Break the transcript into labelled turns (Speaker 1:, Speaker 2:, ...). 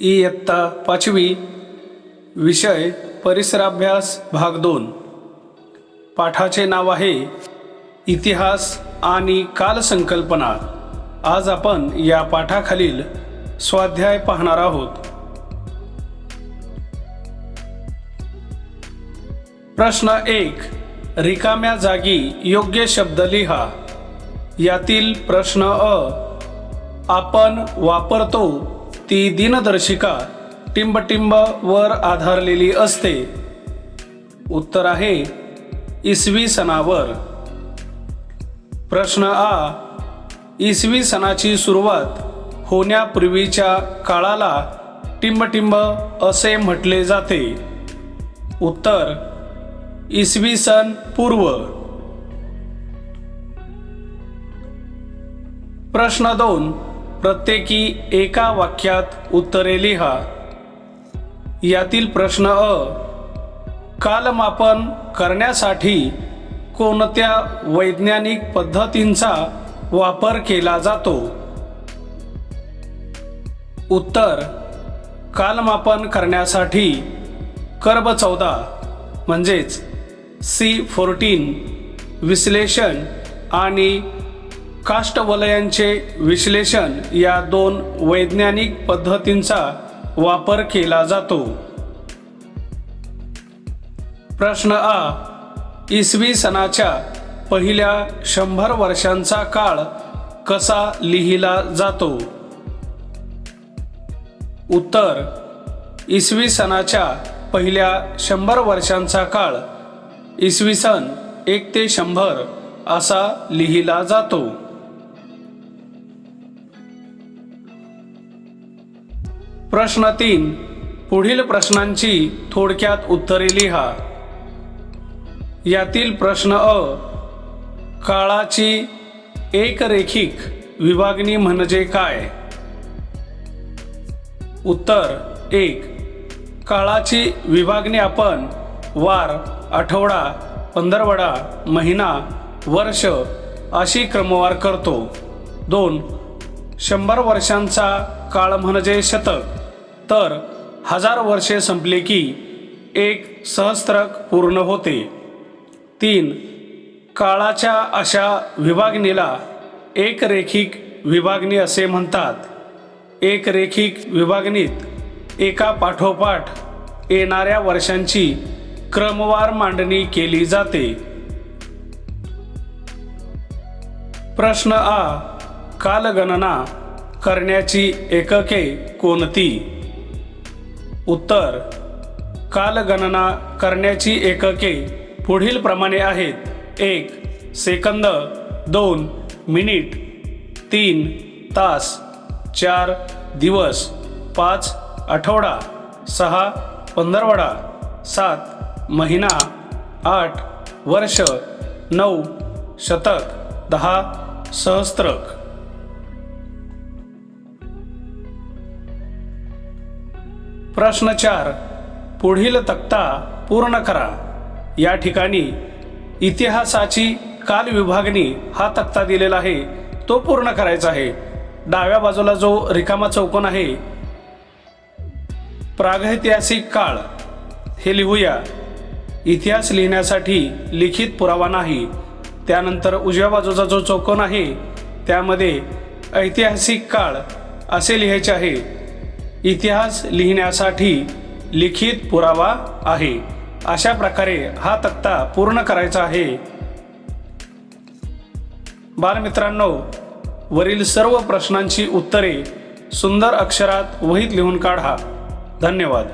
Speaker 1: इयत्ता पाचवी विषय परिसराभ्यास भाग दोन. पाठाचे नाव आहे इतिहास आणि कालसंकल्पना. आज आपण या पाठाखालील स्वाध्याय पाहणार आहोत. प्रश्न एक रिकाम्या जागी योग्य शब्द लिहा. यातील प्रश्न अ. आपण वापरतो ती दिनदर्शिका टिंबटिंब वर आधारलेली असते. उत्तर आहे इसवी सणावर. प्रश्न आ. इसवी सणाची सुरुवात होण्यापूर्वीच्या काळाला टिंबटिंब असे म्हटले जाते. उत्तर इसवी सन पूर्व. प्रश्न दोन प्रत्येकी एका वाक्यात उत्तरे लिहा. यातील प्रश्न अ कालमापन करण्यासाठी कोणत्या वैज्ञानिक पद्धतींचा वापर केला जातो? उत्तर कालमापन करण्यासाठी कर्ब चौदा म्हणजेच सी फोर्टीन विश्लेषण आणि काष्टवलयांचे विश्लेषण या दोन वैज्ञानिक पद्धतींचा वापर केला जातो. प्रश्न आ इसवी सणाच्या पहिल्या शंभर वर्षांचा काळ कसा लिहिला जातो? उत्तर इसवी सणाच्या पहिल्या शंभर वर्षांचा काळ इसवी सन एक ते शंभर असा लिहिला जातो. प्रश्न तीन. पुढील प्रश्नांची थोडक्यात उत्तरे लिहा. यातील प्रश्न अ. काळाची एकरेखिक विभागणी म्हणजे काय? उत्तर एक. काळाची विभागणी आपण वार आठवडा पंधरवडा महिना वर्ष अशी क्रमवार करतो. दोन शंभर वर्षांचा काळ म्हणजे शतक. तर हजार वर्षे संपले की एक सहस्त्रक पूर्ण होते. तीन काळाच्या अशा विभागणीला एकरेखिक विभागणी असे म्हणतात. एक रेखिक विभागणीत एका पाठोपाठ येणाऱ्या वर्षांची क्रमवार मांडणी केली जाते. प्रश्न आ कालगणना करण्याची एकके कोणती? उत्तर कालगणना करण्याची एकके पुढील प्रमाणे आहेत. एक सेकंद दोन मिनिट तीन तास चार दिवस पाच आठवडा सहा पंधरवडा सात महिना आठ वर्ष नऊ शतक दहा सहस्त्रक. प्रश्न चार पुढील तक्ता पूर्ण करा. या ठिकाणी इतिहासाची काल विभागणी हा तक्ता दिलेला आहे तो पूर्ण करायचा आहे. डाव्या बाजूला जो रिकामा चौकोन आहे प्रागैतिहासिक काळ हे लिहूया. इतिहास लिहिण्यासाठी लिखित पुरावा नाही. त्यानंतर उजव्या बाजूचा जो चौकोन आहे त्यामध्ये ऐतिहासिक काळ असे लिहायचे आहे. इतिहास लिहिण्यासाठी लिखित पुरावा आहे. अशा प्रकारे हा तक्ता पूर्ण करायचा आहे. बालमित्रांनो वरील सर्व प्रश्नांची उत्तरे सुंदर अक्षरात वहीत लिहून काढा. धन्यवाद.